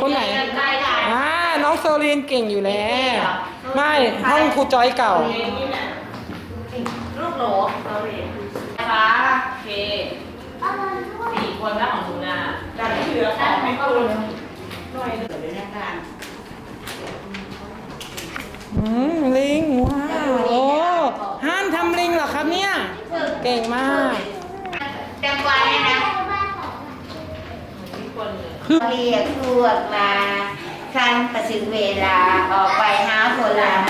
คนไหนใกล้กันอ่า น้องโซลีนเก่งอยู่แล้ว ไม่ ห้องครูจอยเก่า ลูกหนูเราเรียนนะคะโอเคสี่คนแล้วของหนูนาแต่ที่เหลือของไม่ก็เลยหน่อยเหลือเลยนะการอืมลิงว้าวโอ้ห้ามทำลิงเหรอครับเนี่ย เก่งมาก จำไว้นะ ทุกคน เลยเรียกพวกมาคันประสิงเวลาออกไปหาผลหา